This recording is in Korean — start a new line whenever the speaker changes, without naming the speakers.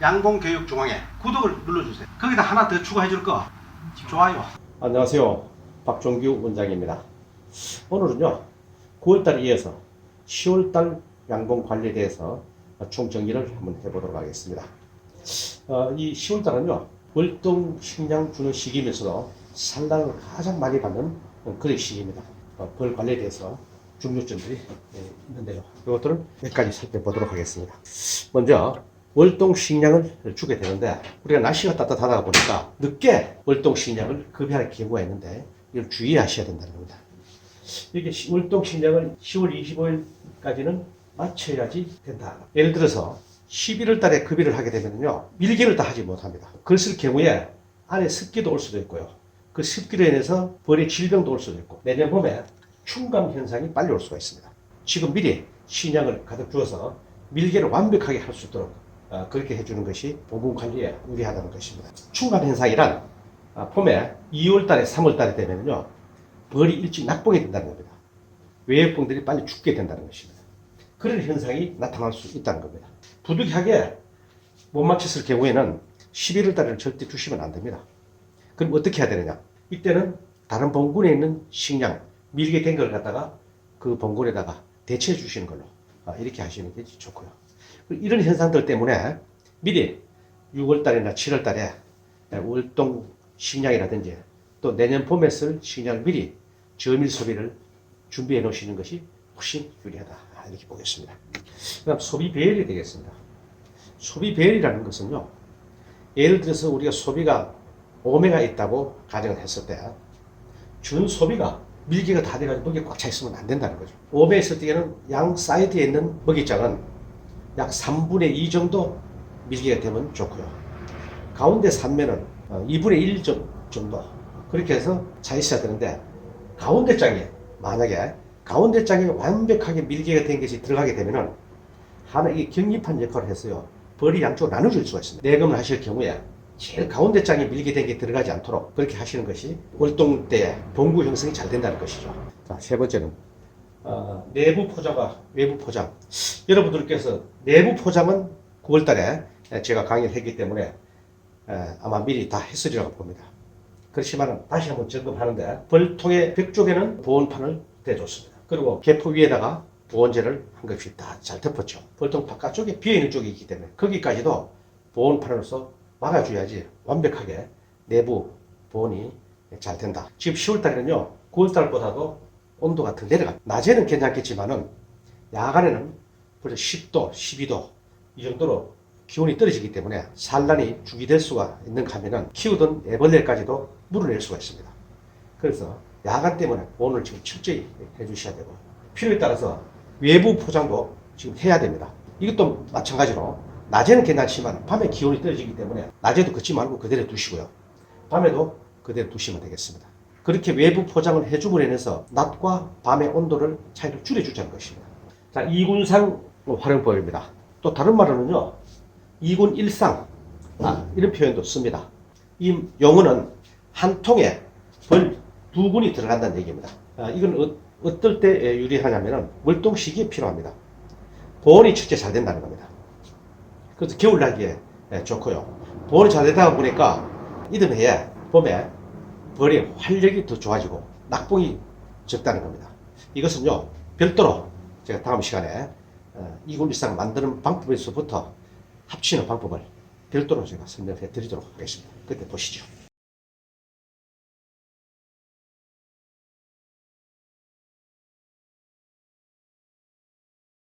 양봉교육중앙회 구독을 눌러주세요. 거기다 하나 더 추가해 줄 거. 좋아요.
안녕하세요. 박종규 원장입니다. 오늘은요, 9월달에 이어서 10월달 양봉 관리에 대해서 총정리를 한번 해보도록 하겠습니다. 어, 이 10월달은요, 월동 식량 주는 시기면서도 산란을 가장 많이 받는 그런 시기입니다. 어, 벌 관리에 대해서 중요점들이 예, 있는데요. 이것들을 몇 가지 살펴보도록 하겠습니다. 먼저, 월동 식량을 주게 되는데 우리가 날씨가 따뜻하다 보니까 늦게 월동 식량을 급여할 경우가 있는데 이걸 주의하셔야 된다는 겁니다. 이게 시- 월동 식량을 10월 25일까지는 마쳐야지 된다. 예를 들어서 11월 달에 급여를 하게 되면요 밀기를 다 하지 못합니다. 그랬을 경우에 안에 습기도 올 수도 있고요. 그 습기로 인해서 벌의 질병도 올 수도 있고 내년 봄에 충감 현상이 빨리 올 수가 있습니다. 지금 미리 식량을 가득 주어서 밀개를 완벽하게 할 수 있도록 어, 그렇게 해주는 것이 보분 관리에 유리하다는 것입니다. 충감 현상이란 아, 봄에 2월 달에 3월 달에 되면요 벌이 일찍 낙봉이 된다는 겁니다. 외역봉들이 빨리 죽게 된다는 것입니다. 그런 현상이 나타날 수 있다는 겁니다. 부득이하게 못 맞췄을 경우에는 11월 달에는 절대 주시면 안 됩니다. 그럼 어떻게 해야 되느냐? 이때는 다른 봉군에 있는 식량, 밀게 된 걸 갖다가 그 봉군에다가 대체해 주시는 걸로 아, 이렇게 하시는 게 좋고요. 이런 현상들 때문에 미리 6월 달이나 7월 달에 월동 식량이라든지 또 내년 봄에 쓸 식량을 미리 저밀 소비를 준비해 놓으시는 것이 훨씬 유리하다. 아, 이렇게 보겠습니다. 그다음 소비 배열이 되겠습니다. 소비 배열이라는 것은요. 예를 들어서 우리가 소비가 오메가 있다고 가정을 했을 때 준 소비가 밀기가 다 돼가지고 먹이 꽉 차 있으면 안 된다는 거죠. 오메 있을 때에는 양 사이드에 있는 먹이장은 약 3분의 2 정도 밀기가 되면 좋고요. 가운데 산면은 2분의 1 정도 그렇게 해서 차 있어야 되는데 가운데 장에 만약에 가운데 장에 완벽하게 밀기가 된 것이 들어가게 되면은 하나 이 경립한 역할을 해서요. 벌이 양쪽으로 나눠줄 수가 있습니다. 내금을 하실 경우에 제일 가운데 장에 밀게 된게 들어가지 않도록 그렇게 하시는 것이 월동 때 봉구 형성이 잘 된다는 것이죠. 자, 세 번째는 어, 내부 포장과 외부 포장. 여러분들께서 내부 포장은 9월 달에 제가 강의를 했기 때문에 에, 아마 미리 다 했으리라고 봅니다. 그렇지만 다시 한번 점검하는데 벌통의 벽 쪽에는 보온판을 대줬습니다. 그리고 개포 위에다가 보온재를 한 겹씩 다 잘 덮었죠. 벌통 바깥쪽에 비어있는 쪽이 있기 때문에 거기까지도 보온판으로서 막아줘야지 완벽하게 내부 보온이 잘 된다. 지금 10월 달에는요, 9월 달보다도 온도가 더 내려가. 낮에는 괜찮겠지만은 야간에는 벌써 10도, 12도 이 정도로 기온이 떨어지기 때문에 산란이 주기될 수가 있는가 하면은 키우던 애벌레까지도 물어낼 수가 있습니다. 그래서 야간 때문에 보온을 지금 철저히 해주셔야 되고 필요에 따라서 외부 포장도 지금 해야 됩니다. 이것도 마찬가지로 낮에는 괜찮지만 밤에 기온이 떨어지기 때문에 낮에도 걷지 말고 그대로 두시고요. 밤에도 그대로 두시면 되겠습니다. 그렇게 외부 포장을 해줌으로 인해서 낮과 밤의 온도를 차이를 줄여주자는 것입니다. 자, 이군상 활용법입니다. 또 다른 말로는요, 이군 일상, 아, 이런 표현도 씁니다. 이 용어는 한 통에 벌 두 군이 들어간다는 얘기입니다. 아, 이건 어, 떨때 유리하냐면은 월동 시기에 필요합니다. 보온이 첫째 잘 된다는 겁니다. 그래서 겨울 나기에 예, 좋고요. 보온이 잘 되다 보니까 이듬 해에 봄에 벌의 활력이 더 좋아지고 낙봉이 적다는 겁니다. 이것은요 별도로 제가 다음 시간에 어, 이군 일상 만드는 방법에서부터 합치는 방법을 별도로 제가 설명해 드리도록 하겠습니다. 그때 보시죠.